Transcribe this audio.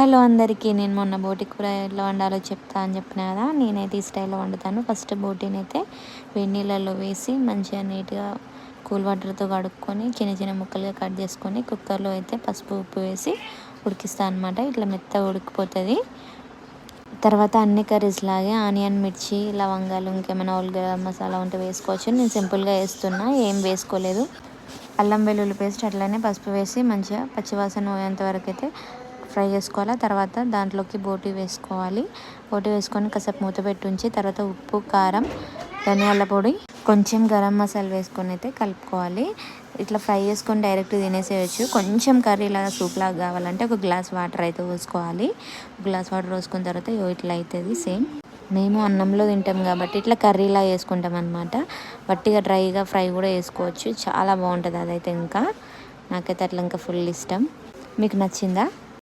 Hello అందరికీ నేను మొన్న బోటి కూర ఎలా వండాలో చెప్తా అని చెప్పిన కదా నేనైతే ఈ స్టైల్లో వండుతాను. ఫస్ట్ బోటీని అయితే వేడి నీళ్ళల్లో వేసి మంచిగా నీట్గా కూల్ వాటర్తో కడుక్కొని చిన్న చిన్న ముక్కలుగా కట్ చేసుకొని కుక్కర్లో అయితే పసుపు ఉప్పు వేసి ఉడికిస్తాను అనమాట ఇట్లా మెత్తగా ఉడికిపోతుంది. తర్వాత అన్ని కర్రీస్ లాగే ఆనియన్ మిర్చి లవంగాలు ఇంకేమైనా ఉల్లిగ మసాలా ఉంటే వేసుకోవచ్చు. నేను సింపుల్గా వేస్తున్నా ఏం వేసుకోలేదు. అల్లం వెల్లుల్లి పేస్ట్ అట్లనే పసుపు వేసి మంచిగా పచ్చివాసన పోయేంత వరకు అయితే ఫ్రై చేసుకోవాలి తర్వాత దాంట్లోకి బోటి వేసుకోవాలి. బోటి వేసుకొని కాసేపు మూత పెట్టి ఉంచి తర్వాత ఉప్పు కారం ధనియాల పొడి కొంచెం గరం మసాలా వేసుకొని అయితే కలుపుకోవాలి. ఇట్లా ఫ్రై చేసుకొని డైరెక్ట్ తినేసేయచ్చు. కొంచెం కర్రీ సూప్లాగా సూప్ లాగా కావాలంటే ఒక గ్లాస్ వాటర్ అయితే పోసుకోవాలి. గ్లాస్ వాటర్ పోసుకున్న తర్వాత ఇట్లా అవుతుంది సేమ్. మేము అన్నంలో తింటాం కాబట్టి ఇట్లా కర్రీలా వేసుకుంటాం అనమాట వట్టిగా డ్రైగా ఫ్రై కూడా వేసుకోవచ్చు చాలా బాగుంటుంది అదైతే ఇంకా. నాకైతే అట్లా ఇంకా ఫుల్ ఇష్టం. మీకు నచ్చిందా?